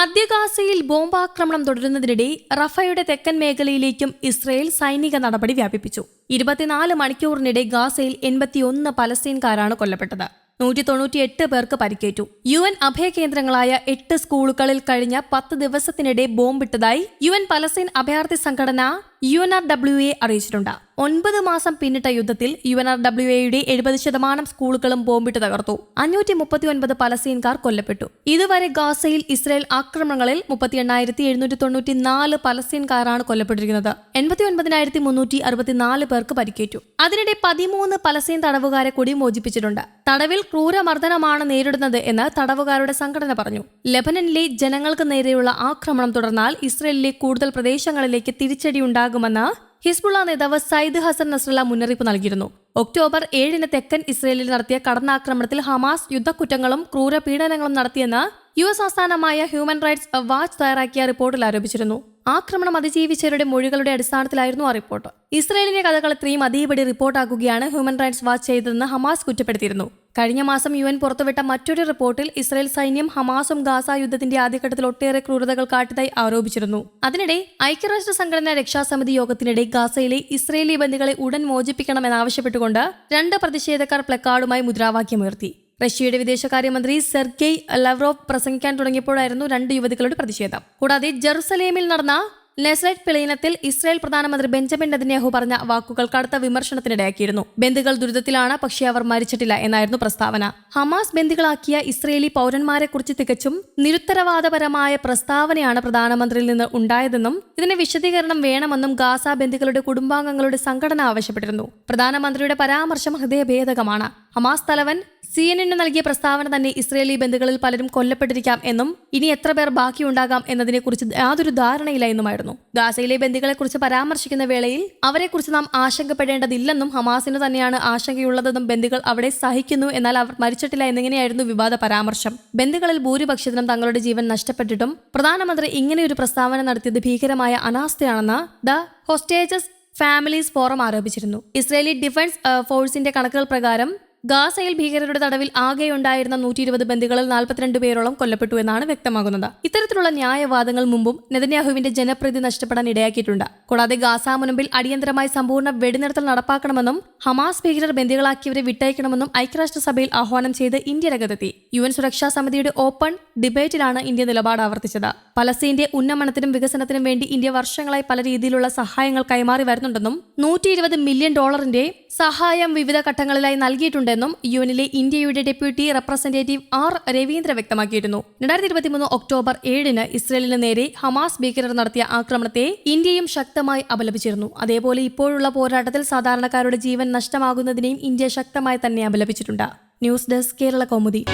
മധ്യഗാസയിൽ ബോംബാക്രമണം തുടരുന്നതിനിടെ റഫയുടെ തെക്കൻ മേഖലയിലേക്കും ഇസ്രയേൽ സൈനിക നടപടി വ്യാപിപ്പിച്ചു. ഇരുപത്തിനാല് മണിക്കൂറിനിടെ ഗാസയിൽ എൺപത്തിയൊന്ന് പലസ്തീൻകാരാണ് കൊല്ലപ്പെട്ടത്. നൂറ്റി തൊണ്ണൂറ്റിയെട്ട് പേർക്ക് പരിക്കേറ്റു. യു എൻ അഭയകേന്ദ്രങ്ങളായ എട്ട് സ്കൂളുകളിൽ കഴിഞ്ഞ പത്ത് ദിവസത്തിനിടെ ബോംബിട്ടതായി യു എൻ പലസ്തീൻ അഭയാർത്ഥി സംഘടന U N R W A അറിയിച്ചിട്ടുണ്ട്. ഒൻപത് മാസം പിന്നിട്ട യുദ്ധത്തിൽ യു എൻ ആർ ഡബ്ല്യു എയുടെ എഴുപത് ശതമാനം സ്കൂളുകളും ബോംബിട്ട് തകർത്തു. അഞ്ഞൂറ്റി മുപ്പത്തി ഒൻപത് പലസ്തീൻകാർ കൊല്ലപ്പെട്ടു. ഇതുവരെ ഗാസയിൽ ഇസ്രായേൽ ആക്രമണങ്ങളിൽ മുപ്പത്തി എണ്ണായിരത്തി എഴുന്നൂറ്റി തൊണ്ണൂറ്റി നാല് പലസ്തീൻകാരാണ് കൊല്ലപ്പെട്ടിരിക്കുന്നത്. എൺപത്തി ഒൻപതിനായിരത്തി മുന്നൂറ്റി അറുപത്തിനാല് പേർക്ക് പരിക്കേറ്റു. അതിനിടെ പതിമൂന്ന് പലസ്തീൻ തടവുകാരെ കൂടി മോചിപ്പിച്ചിട്ടുണ്ട്. തടവിൽ ക്രൂരമർദ്ദനമാണ് നേരിടുന്നത് എന്ന് തടവുകാരുടെ സംഘടന പറഞ്ഞു. ലെബനനിലെ ജനങ്ങൾക്ക് നേരെയുള്ള ആക്രമണം തുടർന്നാൽ ഇസ്രയേലിലെ കൂടുതൽ പ്രദേശങ്ങളിലേക്ക് തിരിച്ചടിയുണ്ടാകുമെന്ന് ഹിസ്ബുള്ള നേതാവ് സയ്യിദ് ഹസൻ നസ്രല്ല മുന്നറിയിപ്പ് നൽകിയിരുന്നു. ഒക്ടോബർ ഏഴിന് തെക്കൻ ഇസ്രയേലിൽ നടത്തിയ കടന്നാക്രമണത്തിൽ ഹമാസ് യുദ്ധക്കുറ്റങ്ങളും ക്രൂരപീഡനങ്ങളും നടത്തിയെന്ന് യു എസ് ആസ്ഥാനമായ ഹ്യൂമൻ റൈറ്റ്സ് വാച്ച് തയ്യാറാക്കിയ റിപ്പോർട്ടിൽ ആരോപിച്ചിരുന്നു. ആക്രമണം അതിജീവിച്ചവരുടെ മൊഴികളുടെ അടിസ്ഥാനത്തിലായിരുന്നു ആ റിപ്പോർട്ട്. ഇസ്രയേലിന്റെ കഥകൾ ഇത്രയും അതീപടി റിപ്പോർട്ടാക്കുകയാണ് ഹ്യൂമൻ റൈറ്റ്സ് വാച്ച് ചെയ്തതെന്ന് ഹമാസ് കുറ്റപ്പെടുത്തിയിരുന്നു. കഴിഞ്ഞ മാസം യു എൻ പുറത്തുവിട്ട മറ്റൊരു റിപ്പോർട്ടിൽ ഇസ്രയേൽ സൈന്യം ഹമാസും ഗാസ യുദ്ധത്തിന്റെ ആദ്യഘട്ടത്തിൽ ഒട്ടേറെ ക്രൂരതകൾ കാട്ടിയതായി ആരോപിച്ചിരുന്നു. അതിനിടെ ഐക്യരാഷ്ട്ര സംഘടനാ രക്ഷാസമിതി യോഗത്തിനിടെ ഗാസയിലെ ഇസ്രയേലി ബന്ധികളെ ഉടൻ മോചിപ്പിക്കണമെന്നാവശ്യപ്പെട്ടുകൊണ്ട് രണ്ട് പ്രതിഷേധക്കാർ പ്ലക്കാർഡുമായി മുദ്രാവാക്യമുയർത്തി. റഷ്യയുടെ വിദേശകാര്യമന്ത്രി സെർഗെയ് ലവ്റോവ് പ്രസംഗിക്കാൻ തുടങ്ങിയപ്പോഴായിരുന്നു രണ്ട് യുവതികളുടെ പ്രതിഷേധം. കൂടാതെ ജെറുസലേമിൽ നടന്ന നെസ്ലൈറ്റ് പിളയിനത്തിൽ ഇസ്രായേൽ പ്രധാനമന്ത്രി ബെഞ്ചമിൻ നെതന്യാഹു പറഞ്ഞ വാക്കുകൾ കടുത്ത വിമർശനത്തിനിടയാക്കിയിരുന്നു. ബന്ധുക്കൾ ദുരിതത്തിലാണ് പക്ഷേ അവർ മരിച്ചിട്ടില്ല എന്നായിരുന്നു പ്രസ്താവന. ഹമാസ് ബന്ധുക്കളാക്കിയ ഇസ്രയേലി പൗരന്മാരെക്കുറിച്ച് തികച്ചും നിരുത്തരവാദപരമായ പ്രസ്താവനയാണ് പ്രധാനമന്ത്രിയിൽ നിന്ന് ഉണ്ടായതെന്നും ഇതിന് വിശദീകരണം വേണമെന്നും ഗാസ ബന്ധുക്കളുടെ കുടുംബാംഗങ്ങളുടെ സംഘടന ആവശ്യപ്പെട്ടിരുന്നു. പ്രധാനമന്ത്രിയുടെ പരാമർശം ഹൃദയഭേദകമാണ്. ഹമാസ് തലവൻ സി എൻ നൽകിയ പ്രസ്താവന തന്നെ ഇസ്രയേലി ബന്ധുക്കളിൽ പലരും കൊല്ലപ്പെട്ടിരിക്കാം എന്നും ഇനി എത്ര പേർ ബാക്കിയുണ്ടാകാം എന്നതിനെക്കുറിച്ച് യാതൊരു ധാരണയില്ല എന്നുമായിരുന്നു. ഗാസയിലെ ബന്ധുക്കളെക്കുറിച്ച് പരാമർശിക്കുന്ന വേളയിൽ അവരെക്കുറിച്ച് നാം ആശങ്കപ്പെടേണ്ടതില്ലെന്നും ഹമാസിന് തന്നെയാണ് ആശങ്കയുള്ളതെന്നും ബന്ധുക്കൾ അവിടെ സഹിക്കുന്നു എന്നാൽ അവർ മരിച്ചിട്ടില്ല എന്നിങ്ങനെയായിരുന്നു വിവാദ പരാമർശം. ബന്ധുക്കളിൽ ഭൂരിപക്ഷത്തിനും തങ്ങളുടെ ജീവൻ നഷ്ടപ്പെട്ടിട്ടും പ്രധാനമന്ത്രി ഇങ്ങനെയൊരു പ്രസ്താവന നടത്തിയത് ഭീകരമായ അനാസ്ഥയാണെന്ന് ദ ഹോസ്റ്റേജസ് ഫാമിലീസ് ഫോറം ആരോപിച്ചിരുന്നു. ഇസ്രയേലി ഡിഫൻസ് ഫോഴ്സിന്റെ കണക്കുകൾ പ്രകാരം ഗാസയിൽ ഭീകരരുടെ തടവിൽ ആകെയുണ്ടായിരുന്ന നൂറ്റി ഇരുപത് ബന്ദികളിൽ നാൽപ്പത്തിരണ്ട് പേരോളം കൊല്ലപ്പെട്ടു എന്നാണ് വ്യക്തമാകുന്നത്. ഇത്തരത്തിലുള്ള ന്യായവാദങ്ങൾ മുമ്പും നെതന്യാഹുവിന്റെ ജനപ്രീതി നഷ്ടപ്പെടാൻ ഇടയാക്കിയിട്ടുണ്ട്. കൂടാതെ ഗാസ മുൻപിൽ അടിയന്തരമായി സമ്പൂർണ വെടിനിർത്തൽ നടപ്പാക്കണമെന്നും ഹമാസ് ഭീകരർ ബന്ദികളാക്കിയവരെ വിട്ടയക്കണമെന്നും ഐക്യരാഷ്ട്രസഭയിൽ ആഹ്വാനം ചെയ്ത് ഇന്ത്യ രംഗത്തെത്തി. യു എൻ സുരക്ഷാ സമിതിയുടെ ഓപ്പൺ ഡിബേറ്റിലാണ് ഇന്ത്യ നിലപാട് ആവർത്തിച്ചത്. പലസ്തീന്റെ ഉന്നമനത്തിനും വികസനത്തിനും വേണ്ടി ഇന്ത്യ വർഷങ്ങളായി പല രീതിയിലുള്ള സഹായങ്ങൾ കൈമാറി വരുന്നുണ്ടെന്നും നൂറ്റി മില്യൺ ഡോളറിന്റെ സഹായം വിവിധ ഘട്ടങ്ങളിലായി നൽകിയിട്ടുണ്ടെന്നും യുഎനിലെ ഇന്ത്യയുടെ ഡെപ്യൂട്ടി റെപ്രസെന്റേറ്റീവ് ആർ രവീന്ദ്ര വ്യക്തമാക്കിയിരുന്നു. രണ്ടായിരത്തി ഇരുപത്തിമൂന്ന് ഒക്ടോബർ ഏഴിന് ഇസ്രയേലിന് നേരെ ഹമാസ് ഭീകരർ നടത്തിയ ആക്രമണത്തെ ഇന്ത്യയും ശക്തമായി അപലപിച്ചിരുന്നു. അതേപോലെ ഇപ്പോഴുള്ള പോരാട്ടത്തിൽ സാധാരണക്കാരുടെ ജീവൻ നഷ്ടമാകുന്നതിനെയും ഇന്ത്യ ശക്തമായി തന്നെ അപലപിച്ചിട്ടുണ്ട്. News desk Kerala Kaumudi.